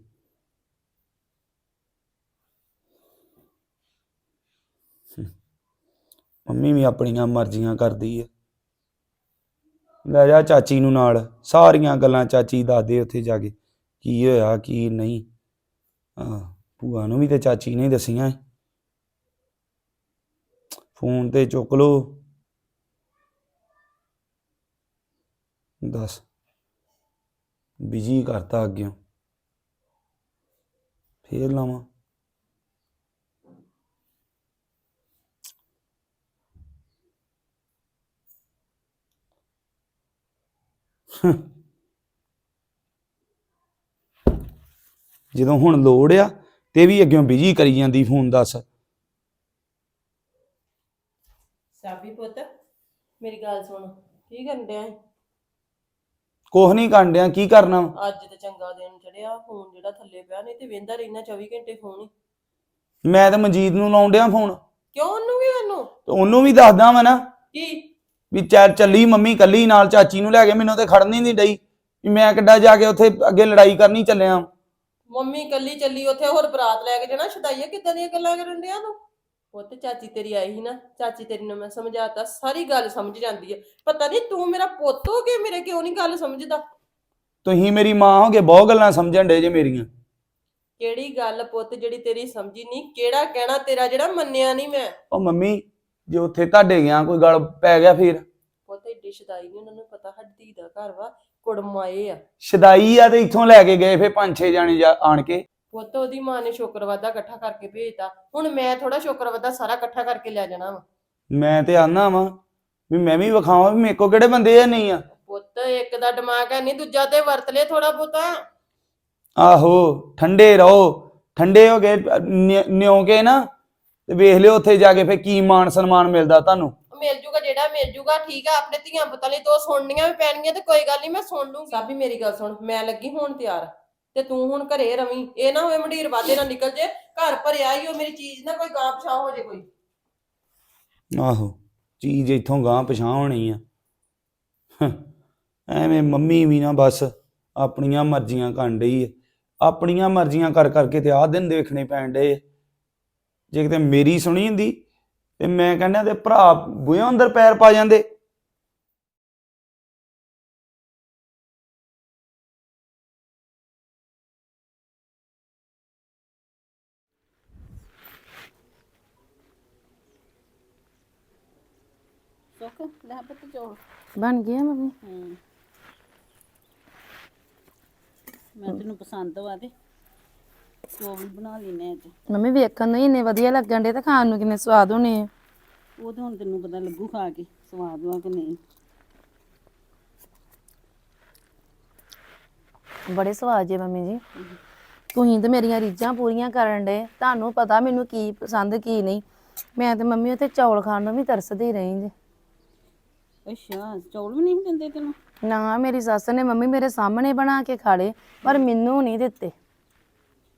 S3: ਮੰਮੀ ਵੀ ਆਪਣੀਆਂ ਮਰਜ਼ੀਆਂ ਕਰਦੀ ਹੈ ਲੈ ਜਾ ਚਾਚੀ ਨੂੰ ਨਾਲ, ਸਾਰੀਆਂ ਗੱਲਾਂ ਚਾਚੀ ਦੱਸਦੇ ਉੱਥੇ ਜਾ ਕੇ, ਕੀ ਹੋਇਆ, ਕੀ ਨਹੀਂ। ਆ ਭੂਆ ਨੂੰ ਵੀ ਤੇ ਚਾਚੀ ਨੇ ਦੱਸੀਆਂ ਫੋਨ ਤੇ ਚੁੱਕ ਲੋ ਦੱਸ, ਬਿਜ਼ੀ ਕਰਤਾ ਅੱਗੇ ਫੇਰ ਲਾਵਾਂ। ਜਦੋਂ ਹੁਣ ਲੋੜ ਆ ਤੇ ਵੀ ਅੱਗੇ ਬਿਜ਼ੀ ਕਰੀ ਜਾਂਦੀ ਫੋਨ ਦੱਸ।
S1: ਸਾਬੀ ਪੁੱਤ ਮੇਰੀ ਗੱਲ ਸੁਣ ਕੀ ਕਰਨ ਡਿਆ ਏਂ?
S3: ਕੁਛ ਨਹੀਂ ਡਿਆ ਕੀ ਕਰਨਾ ਵਾ?
S1: ਅੱਜ ਤੇ ਚੰਗਾ ਦਿਨ ਚੜਿਆ ਫੋਨ ਜਿਹੜਾ ਥੱਲੇ ਪਿਆ ਨਹੀਂ ਤੇ ਵੇਂਦਾ ਰਹਿਣਾ 24 ਘੰਟੇ ਫੋਨ ਹੀ।
S3: ਮੈਂ ਤੇ ਮਨਜੀਤ ਨੂੰ ਲਾਉਣ ਡਿਆ ਫੋਨ
S1: ਕਿਉਂ ਉਹਨੂੰ ਵੀ ਉਹਨੂੰ?
S3: ਤੇ ਉਹਨੂੰ ਵੀ ਦੱਸਦਾ ਵਾ ਨਾ।
S1: ਕੀ?
S3: ਵੀ ਚੱਲ ਚੱਲੀ ਮੰਮੀ ਕੱਲੀ ਨਾਲ ਚਾਚੀ ਨੂੰ ਲੈ ਕੇ ਮੈਨੂੰ ਤੇ ਖੜਨ ਨਹੀਂ ਡਈ। ਵੀ ਮੈਂ ਕਿੱਡਾ ਜਾ ਕੇ ਉੱਥੇ ਅੱਗੇ ਲੜਾਈ ਕਰਨੀ ਚੱਲਿਆ।
S1: ਮੰਮੀ ਕੱਲੀ ਚੱਲੀ ਉੱਥੇ ਹੋਰ ਬਰਾਤ ਲੈ ਕੇ ਜਾਣਾ ਛਦਾਈਆ ਕਿੱਦਾਂ ਦੀਆਂ ਗੱਲਾਂ ਕਰਨ ਡਿਆ ਤੂੰ? ਪੁੱਤ ਚਾਚੀ ਤੇਰੀ ਆਈ ਸੀ ਨਾ ਚਾਚੀ ਤੇਰੀ ਨੂੰ ਮੈਂ ਸਮਝਾਤਾ ਸਾਰੀ ਗੱਲ ਸਮਝ ਜਾਂਦੀ ਹੈ ਪਤਾ ਨਹੀਂ ਤੂੰ ਮੇਰਾ ਪੁੱਤ ਹੋ ਕੇ ਮੇਰੇ ਕਿਉਂ ਨਹੀਂ ਗੱਲ ਸਮਝਦਾ?
S3: ਤੁਸੀਂ ਮੇਰੀ ਮਾਂ ਹੋਗੇ ਬਹੁਤ ਗੱਲਾਂ ਸਮਝਣ ਡੇ ਜੇ ਮੇਰੀਆਂ।
S1: ਕਿਹੜੀ ਗੱਲ ਪੁੱਤ ਜਿਹੜੀ ਤੇਰੀ ਸਮਝੀ ਨਹੀਂ ਕਿਹੜਾ ਕਹਿਣਾ ਤੇਰਾ ਜਿਹੜਾ ਮੰਨਿਆ ਨਹੀਂ ਮੈਂ?
S3: ਉਹ ਮੰਮੀ ਜੇ ਉੱਥੇ ਤੁਹਾਡੇ ਗਿਆ ਕੋਈ ਗੱਲ ਪੈ ਗਿਆ ਫਿਰ?
S1: ਪੁੱਤ ਏਡੀ ਛਦਾਈ ਨਹੀਂ ਉਹਨਾਂ ਨੂੰ ਪਤਾ ਧੀ ਦਾ ਘਰ ਵਾ ਕੁੜਮਾਏ ਆ।
S3: ਸ਼ਦਾਈ ਆ ਤੇ ਇੱਥੋਂ ਲੈ ਕੇ ਗਏ ਫਿਰ ਪੰਜ ਛੇ ਜਾਣੇ ਜਾ- ਆਣ ਕੇ?
S1: ਪੁੱਤ ਉਹਦੀ ਮਾਂ ਨੇ ਸ਼ੁਕਰਵਾਦਾ ਇਕੱਠਾ ਕਰਕੇ ਭੇਜਤਾ। ਹੁਣ ਮੈਂ ਥੋੜਾ ਸ਼ੁਕਰਵਾਦਾ ਸਾਰਾ ਇਕੱਠਾ ਕਰਕੇ ਲੈ ਜਾਣਾ ਵਾ।
S3: ਮੈਂ ਤੇ ਆਨਾ ਵਾਂ ਵੀ ਮੈਂ ਵੀ ਵਿਖਾਵਾਂ ਵੀ ਮੇਰੇ ਕੋ ਕਿਹੜੇ ਬੰਦੇ ਆ ਨਹੀਂ ਆ।
S1: ਪੁੱਤ ਇੱਕ ਦਾ ਦਿਮਾਗ ਹੈ ਨਹੀਂ ਦੂਜਾ ਤੇ ਵਰਤ ਲੈ ਥੋੜਾ ਬਹੁਤਾ।
S3: ਆਹੋ ਠੰਡੇ ਰਹੋ। ਠੰਡੇ ਹੋ ਗਏ ਨਿਉ ਕੇ ਨਾ ਤੇ ਵੇਖ ਲਿਓ ਉੱਥੇ ਜਾ ਕੇ ਫਿਰ ਕੀ ਮਾਨ ਸਨਮਾਨ ਮਿਲਦਾ ਤੁਹਾਨੂੰ।
S1: ਮਿਲ ਜੂਗਾ ਜਿਹੜਾ ਮਿਲ ਜੂਗਾ ਠੀਕ ਆ ਆਪਣੇ ਧੀਆਂ ਪੁੱਤਾਂ ਲਈ ਦੋ ਸੁਣਨੀਆਂ ਵੀ ਪੈਣਗੀਆਂ ਤੇ ਕੋਈ ਗੱਲ ਨਹੀਂ ਮੈਂ ਸੁਣ ਲੂੰਗੀ। ਸਾਬੀ ਮੇਰੀ ਗੱਲ ਸੁਣ ਮੈਂ ਲੱਗੀ ਹੁਣ ਤਿਆਰ ਤੇ ਤੂੰ ਹੁਣ ਘਰੇ ਰਵੀਂ ਇਹ ਨਾ ਹੋਵੇ ਮੰਡੀਰ ਵਾਦੇ ਨਾਲ ਨਿਕਲ ਜੇ ਘਰ ਭਰਿਆ ਹੀ ਉਹ ਮੇਰੀ ਚੀਜ਼ ਨਾ ਕੋਈ ਗਾਂ ਪਛਾਂ ਹੋ ਜੇ ਕੋਈ।
S3: ਆਹੋ ਚੀਜ਼ ਇੱਥੋਂ ਗਾਂ ਪਛਾਂ ਹੋਣੀ ਆ। ਹੰ, ਐਵੇਂ ਮੰਮੀ ਵੀ ਨਾ ਬਸ ਆਪਣੀਆਂ ਮਰਜ਼ੀਆਂ ਕਰਨ ਡਈ ਆ। ਆਪਣੀਆਂ ਮਰਜ਼ੀਆਂ ਕਰ ਕਰਕੇ ਤੇ ਆਹ ਦਿਨ ਦੇਖਣੇ ਪੈਣ ਡੇ ਜੇ ਕਿਤੇ ਮੇਰੀ ਸੁਣੀ ਹੁੰਦੀ ਤੇ ਮੈਂ ਕਹਿੰਦਾ ਤੇ ਭਰਾ ਬੂਹੇ ਅੰਦਰ ਪੈਰ ਪਾ ਜਾਂਦੇ।
S5: ਸੁੱਖ ਲੈ ਪੁੱਤ ਚੌਲ।
S2: ਬਣ ਗਿਆ ਮੰਮੀ।
S5: ਹੂੰ। ਮੈਂ ਤੈਨੂੰ ਪਸੰਦ ਵਾ ਤੇ। ਚੌਲ ਬਣਾ ਲੈਨੇ ਅੱਜ।
S2: ਮੰਮੀ ਵੇਖਣ ਨੂੰ ਹੀ ਇੰਨੇ ਵਧੀਆ ਲੱਗਣ ਦੇ ਤੇ ਖਾਣ ਨੂੰ ਕਿੰਨੇ ਸਵਾਦ ਹੋਣੇ ਆ।
S5: ਉਹ ਤਾਂ ਹੁਣ ਤੈਨੂੰ ਪਤਾ ਲੱਗੂ ਖਾ ਕੇ ਸਵਾਦ ਵਾ ਕਿ ਨਹੀਂ।
S2: ਬੜੇ ਸਵਾਦ ਜੇ ਮੰਮੀ ਜੀ। ਤੁਸੀਂ ਤੇ ਮੇਰੀਆਂ ਰੀਝਾਂ ਪੂਰੀਆਂ ਕਰਨ ਦੇ ਤੁਹਾਨੂੰ ਪਤਾ ਮੈਨੂੰ ਕੀ ਪਸੰਦ ਕੀ ਨਹੀਂ। ਮੈਂ ਤੇ ਮੰਮੀ ਉੱਥੇ ਚੌਲ ਖਾਣ ਨੂੰ ਵੀ ਤਰਸਦੀ ਰਹੀ ਜੀ।
S5: ਅੱਛਾ ਚੌਲ ਵੀ ਨਹੀਂ ਦਿੰਦੇ ਤੈਨੂੰ?
S2: ਨਾ ਮੇਰੀ ਸੱਸ ਨੇ ਮੰਮੀ ਮੇਰੇ ਸਾਹਮਣੇ ਬਣਾ ਕੇ ਖਾ ਲਏ ਪਰ ਮੈਨੂੰ ਨਹੀਂ ਦਿੱਤੇ।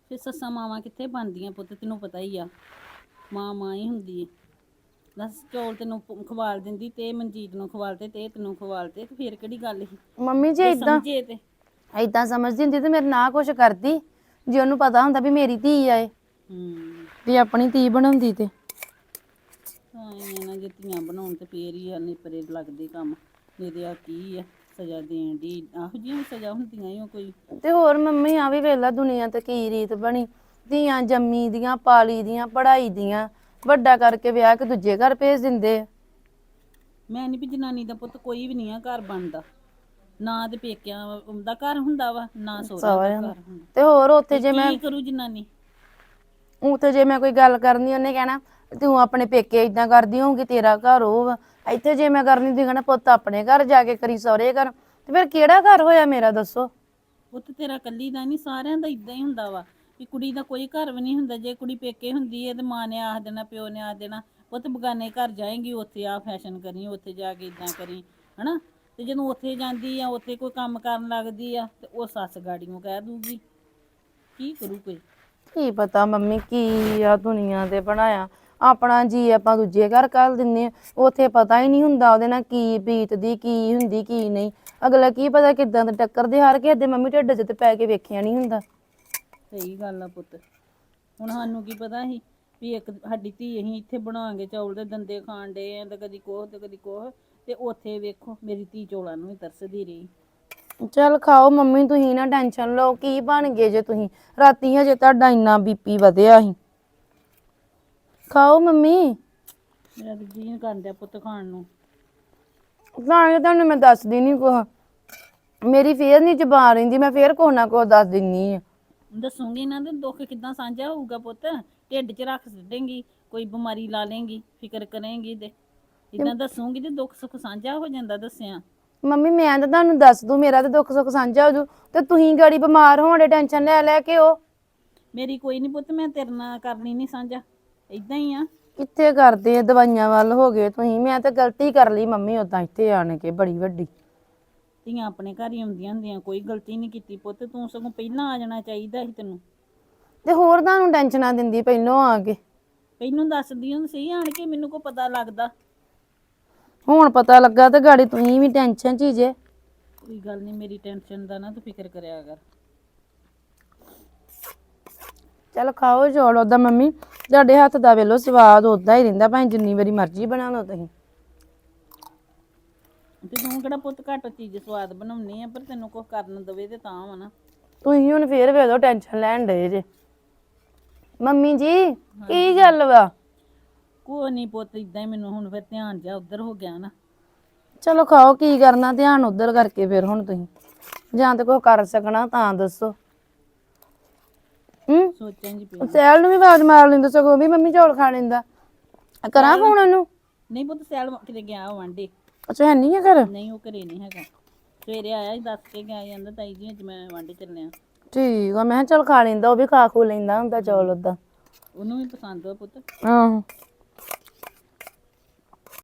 S5: ਫਿਰ ਸੱਸਾਂ ਮਾਵਾਂ ਕਿੱਥੇ ਬਣਦੀਆਂ ਪੁੱਤ ਤੈਨੂੰ ਪਤਾ ਹੀ ਆ। ਮਾਂ ਮਾਂ ਹੀ ਹੁੰਦੀ ਏ। ਦੱਸ ਚੌਲ ਤੈਨੂੰ ਪ- ਖਵਾਲ ਦਿੰਦੀ ਤੇ ਮਨਜੀਤ ਨੂੰ ਖਵਾਲਤੇ ਤੇ ਤੈਨੂੰ ਖਵਾਲਤੇ ਤੇ ਫਿਰ ਕਿਹੜੀ ਗੱਲ ਸੀ?
S2: ਮੰਮੀ ਜੇ ਇਦਾਂ
S5: ਸਮਝੇ ਤੇ।
S2: ਇਦਾਂ ਸਮਝਦੀ ਹੁੰਦੀ ਤੇ ਮੇਰੇ ਨਾਲ ਕੁਝ ਕਰਦੀ। ਜੇ ਉਹਨੂੰ ਪਤਾ ਹੁੰਦਾ ਵੀ ਮੇਰੀ ਧੀ ਆਏ
S5: ਹੂੰ।
S2: ਵੀ ਆਪਣੀ ਧੀ ਬਣਾਉਂਦੀ ਤੇ।
S5: ਤਾਂ ਇਹ ਨਾ ਜੇ ਧੀਆਂ ਬਣਾਉਣ ਤੇ ਫੇਰ ਹੀ ਆ ਨਿਪਰੇ ਲੱਗਦੇ ਕੰਮ। ਇਹਦੇ ਆ ਕੀ ਆ? ਸਜ਼ਾ ਦੇਣ ਦੀ ਆਹੋ ਜਿਹੀਆਂ ਸਜ਼ਾ ਹੁੰਦੀਆਂ ਹੀ ਕੋਈ।
S2: ਤੇ ਹੋਰ ਮੰਮੀ ਆ ਵੀ ਵੇਲਾ ਦੁਨੀਆ ਤੇ ਕੀ ਰੀਤ ਬਣੀ। ਧੀਆਂ ਜੰਮੀ ਦੀਆਂ ਪਾਲੀ ਦੀਆਂ ਪੜ੍ਹਾਈ ਦੀਆਂ ਵੱਡਾ ਕਰਕੇ ਵਿਆਹ ਕੇ ਦੂਜੇ ਘਰ ਭੇਜ ਦਿੰਦੇ। ਆ।
S5: ਮੈਂ ਨਹੀਂ ਵੀ ਜਨਾਨੀ ਦਾ ਪੁੱਤ ਕੋਈ ਵੀ ਨਹੀਂ ਆ ਘਰ ਬਣਦਾ। ਨਾ ਤੇ ਪੇਕਿਆਂ ਦਾ ਘਰ ਹੁੰਦਾ ਵਾ ਨਾ ਦਾ
S2: ਸਹੁਰਿਆਂ
S5: ਘਰ
S2: ਦਾ।
S5: ਹੁੰਦਾ।
S2: ਤੇ ਹੋਰ ਉੱਥੇ ਜੇ ਮੈਂ
S5: ਕੀ ਕਰੂ ਜਨਾਨੀ?
S2: ਉੱਥੇ ਜੇ ਮੈਂ ਕੋਈ ਗੱਲ ਕਰਨੀ ਉਹਨੇ ਕਹਿਣਾ ਤੂੰ ਆਪਣੇ ਪੇਕੇ ਇਦਾਂ ਕਰਦੀ ਹੋਊਗੀ ਤੇਰਾ ਘਰ ਉਹ ਵਾ। ਇੱਥੇ ਜੇ ਮੈਂ ਕਰਨੀ ਤੇ ਕਹਿਣਾ ਪੁੱਤ ਆਪਣੇ ਘਰ ਜਾ ਕੇ ਕਰੀ ਸਹੁਰੇ ਘਰ। ਤੇ ਫਿਰ ਕਿਹੜਾ ਘਰ ਹੋਇਆ ਮੇਰਾ ਦੱਸੋ?
S5: ਪੁੱਤ ਤੇਰਾ ਕੱਲੀ ਦਾ ਨਹੀਂ ਸਾਰਿਆਂ ਦਾ ਇਦਾਂ ਹੀ ਹੁੰਦਾ ਵਾ ਵੀ ਕੁੜੀ ਦਾ ਕੋਈ ਘਰ ਵੀ ਨਹੀਂ ਹੁੰਦਾ। ਜੇ ਕੁੜੀ ਪੇਕੇ ਹੁੰਦੀ ਹੈ ਤੇ ਮਾਂ ਨੇ ਆਖ ਦੇਣਾ ਪਿਓ ਨੇ ਆਖ ਦੇਣਾ ਪੁੱਤ ਬਗਾਨੇ ਘਰ ਜਾਏਂਗੀ ਉੱਥੇ ਆ ਫੈਸ਼ਨ ਕਰੀ ਉੱਥੇ ਜਾ ਕੇ ਇਦਾਂ ਕਰੀ ਹਨਾ? ਤੇ ਜਦੋਂ ਉੱਥੇ ਜਾਂਦੀ ਆ ਉੱਥੇ ਕੋਈ ਕੰਮ ਕਰਨ ਲੱਗਦੀ ਆ ਤੇ ਉਹ ਸੱਸ ਗਾੜੀਆਂ ਕਹਿ ਦੂਗੀ ਕੀ ਕਰੂ ਕੋਈ?
S2: ਕੀ ਪਤਾ ਮੰਮੀ ਕੀ ਆ ਦੁਨੀਆ ਤੇ ਬਣਾਇਆ। ਆਪਣਾ ਜੀ ਆਪਾਂ ਦੂਜੇ ਘਰ ਕੱਲ ਦਿੰਨੇ ਆ ਉੱਥੇ ਪਤਾ ਹੀ ਨਹੀਂ ਹੁੰਦਾ ਉਹਦੇ ਨਾਲ ਕੀ ਬੀਤਦੀ ਕੀ ਹੁੰਦੀ ਕੀ ਨਹੀਂ। ਅਗਲਾ ਕੀ ਪਤਾ ਕਿਦਾਂ ਦੇ ਟੱਕਰਦੇ ਹਾਰ ਕੇ ਦੇ ਮੰਮੀ ਢਿੱਡ 'ਚ ਤੇ ਪੈ ਕੇ ਵੇਖਿਆ ਨਹੀਂ ਹੁੰਦਾ।
S5: ਸਹੀ ਗੱਲ ਆ ਪੁੱਤ। ਹੁਣ ਸਾਨੂੰ ਕੀ ਪਤਾ ਸੀ ਵੀ ਇੱਕ ਸਾਡੀ ਧੀ ਅਸੀਂ ਇੱਥੇ ਬਣਾਵਾਂਗੇ ਚੌਲ ਦੇ ਦੰਦੇ ਖਾਣ ਡੇ ਆ ਤੇ ਕਦੀ ਕੋਹ ਤੇ ਕਦੀ ਕੋਹ ਤੇ ਉੱਥੇ ਵੇਖੋ ਮੇਰੀ ਧੀ ਚੌਲਾਂ ਨੂੰ ਵੀ ਤਰਸਦੀ ਰਹੀ।
S2: ਚੱਲ ਖਾਓ ਮੰਮੀ ਤੁਸੀਂ ਨਾ ਟੈਨਸ਼ਨ ਲਓ ਕੀ ਬਣ ਗਏ ਜੇ ਤੁਸੀਂ? ਰਾਤੀ ਹਜੇ ਤੁਹਾਡਾ ਇੰਨਾ ਬੀਪੀ ਵਧਿਆ ਸੀ। ਖਾਓ ਮੰਮੀ।
S5: ਮੇਰਾ ਤਾਂ ਜੀਅ ਨੀ ਕਰਦਾ ਪੁੱਤ ਖਾਣ ਨੂੰ।
S2: ਤਾਂ ਤੁਹਾਨੂੰ ਮੈਂ ਦੱਸਦੀ ਨਹੀਂ ਕੁਛ। ਮੇਰੀ ਫੇਰ ਨਹੀਂ ਜ਼ਬਾਨ ਰਹਿੰਦੀ ਮੈਂ ਫੇਰ ਕੋਹ ਨਾ ਕੋ ਦੱਸ ਦਿੰਨੀ ਆ।
S5: ਦੱਸੂਗੀ ਨਾ ਤੇ ਦੁੱਖ ਕਿਦਾਂ ਸਾਂਝਾ ਹੋਊਗਾ ਪੁੱਤ। ਢਿੱਡ 'ਚ ਰੱਖ ਛੱਡੇਂਗੀ ਕੋਈ ਬਿਮਾਰੀ ਲਾ ਲੇਂਗੀ ਫਿਕਰ ਕਰੇਂਗੀ ਤੇ। ਇਦਾਂ ਦੱਸੂਗੀ ਤੇ ਦੁੱਖ ਸੁੱਖ ਸਾਂਝਾ ਹੋ ਜਾਂਦਾ ਦੱਸਿਆ।
S2: ਮੰਮੀ ਮੈਂ ਤਾਂ ਤੁਹਾਨੂੰ ਦੱਸ ਦੂੰ ਮੇਰਾ ਤਾਂ ਦੁੱਖ ਸੁੱਖ ਸਾਂਝਾ ਹੋ ਜੂ। ਤੇ ਤੁਸੀਂ ਗਾੜੀ ਬਿਮਾਰ ਹੋਣ ਦੇ ਟੈਨਸ਼ਨ ਲੈ ਲੈ ਕੇ ਉਹ
S5: ਮੇਰੀ ਕੋਈ ਨਹੀਂ ਪੁੱਤ ਮੈਂ ਤੇਰੇ ਨਾਲ ਕਰਨੀ ਨਹੀਂ ਸਾਂਝਾ। ਇਦਾਂ ਹੀ ਆ।
S2: ਕਿੱਥੇ ਕਰਦੇ ਆ? ਦਵਾਈਆਂ ਵੱਲ ਹੋ ਗਏ ਤੁਸੀਂ। ਮੈਂ ਤਾਂ ਗਲਤੀ ਕਰ ਲਈ ਮੰਮੀ ਉਦਾਂ ਇੱਥੇ ਆਣ ਕੇ ਬੜੀ ਵੱਡੀ।
S5: ਧੀਆਂ ਆਪਣੇ ਘਰ ਹੀ ਆਉਂਦੀਆਂ ਹੁੰਦੀਆਂ ਕੋਈ ਗਲਤੀ ਨਹੀਂ ਕੀਤੀ ਪੁੱਤ। ਤੂੰ ਸਗੋਂ ਪਹਿਲਾਂ ਆ ਜਾਣਾ ਚਾਹੀਦਾ ਸੀ ਤੈਨੂੰ।
S2: ਤੇ ਹੋਰ ਤੁਹਾਨੂੰ ਟੈਨਸ਼ਨਾਂ ਦਿੰਦੀ ਪਹਿਲੋਂ ਆ ਕੇ।
S5: ਪਹਿਲਾਂ ਦੱਸਦੀ ਹੁੰਦੀ ਸੀ ਆਣ ਕੇ ਮੈਨੂੰ ਕੋ ਪਤਾ ਲੱਗਦਾ।
S2: ਹੁਣ ਪਤਾ ਲੱਗਾ ਤੇ ਗਾੜੀ ਤੁਸੀਂ ਵੀ ਟੈਨਸ਼ਨ ਚ ਹੀ ਜੇ।
S5: ਕੋਈ ਗੱਲ ਨਹੀਂ ਮੇਰੀ ਟੈਨਸ਼ਨ ਦਾ ਨਾ ਤੂੰ ਫਿਕਰ ਕਰਿਆ ਕਰ।
S2: ਚਲ ਖਾਓ ਚੌਲ ਉਹਦਾ ਮੰਮੀ। ਤੁਹਾਡੇ ਹੱਥ ਦਾ ਵੇਲੋ ਸਵਾਦ ਉਦਾਂ ਹੀ ਰਹਿੰਦਾ ਭਾਵੇਂ ਜਿੰਨੀ ਵਾਰੀ ਮਰਜ਼ੀ ਬਣਾ ਲਓ ਤੁਸੀਂ।
S5: ਤੇ ਤੂੰ ਕਿਹੜਾ ਪੁੱਤ ਘੱਟ ਚੀਜ਼ ਸਵਾਦ ਬਣਾਉਣੀ ਆ ਪਰ ਤੈਨੂੰ ਕੁਝ ਕਰਨ ਦਵੇ ਤੇ ਤਾਂ ਵਾ ਨਾ।
S2: ਤੁਸੀਂ ਹੁਣ ਫੇਰ ਵੇਲੋ ਟੈਨਸ਼ਨ ਲੈਣ ਡਏ ਜੇ। ਮੰਮੀ ਜੀ ਕੀ ਗੱਲ ਵਾ?
S5: ਕੋਈ ਨਹੀਂ ਪੁੱਤ ਇਦਾਂ ਹੀ ਮੈਨੂੰ ਹੁਣ ਫਿਰ ਧਿਆਨ ਜਾ ਉਧਰ ਹੋ ਗਿਆ ਨਾ।
S2: ਚਲੋ ਖਾਓ ਕੀ ਕਰਨਾ? ਧਿਆਨ ਉਧਰ ਕਰਕੇ ਫਿਰ ਹੁਣ ਤੁਸੀਂ। ਜਾਂ ਤੇ ਕੋਈ ਕਰ ਸਕਣਾ ਤਾਂ ਦੱਸੋ। ਹੂੰ?
S5: ਸੋਚਾਂਗੀ ਪਿਆ।
S2: ਸੈਲ ਨੂੰ ਵੀ ਆਵਾਜ਼ ਮਾਰ ਲੈਂਦਾ ਸਗੋਂ ਵੀ ਮੰਮੀ ਚੌਲ ਖਾ ਲੈਂਦਾ। ਕਰਾਂ ਫੋਨ ਉਹਨੂੰ?
S5: ਨਹੀਂ ਪੁੱਤ ਸੈਲ ਕਿਤੇ ਗਿਆ ਉਹ ਵਾਂਡੇ
S2: ਅੱਛਾ ਹੈ ਨਹੀਂ ਹੈ ਘਰ?
S5: ਨਹੀਂ ਉਹ ਘਰੇ ਨਹੀਂ ਹੈਗਾ। ਸਵੇਰੇ ਆਇਆ ਸੀ ਦੱਸ ਕੇ ਗਿਆ ਜਾਂਦਾ ਤਾਈ ਜੀ ਅੱਜ ਮੈਂ ਵਾਂਡੇ ਚੱਲਿਆ।
S2: ਠੀਕ ਆ ਮੈਂ ਕਿਹਾ ਚਲ ਖਾ ਲੈਂਦਾ ਉਹ ਵੀ ਖਾ ਖੂ ਲੈਂਦਾ ਹੁੰਦਾ ਚੌਲ ਉਦਾਂ
S5: ਉਹਨੂੰ ਵੀ ਪਸੰਦ ਆ ਪੁੱਤ।
S2: ਆਹੋ।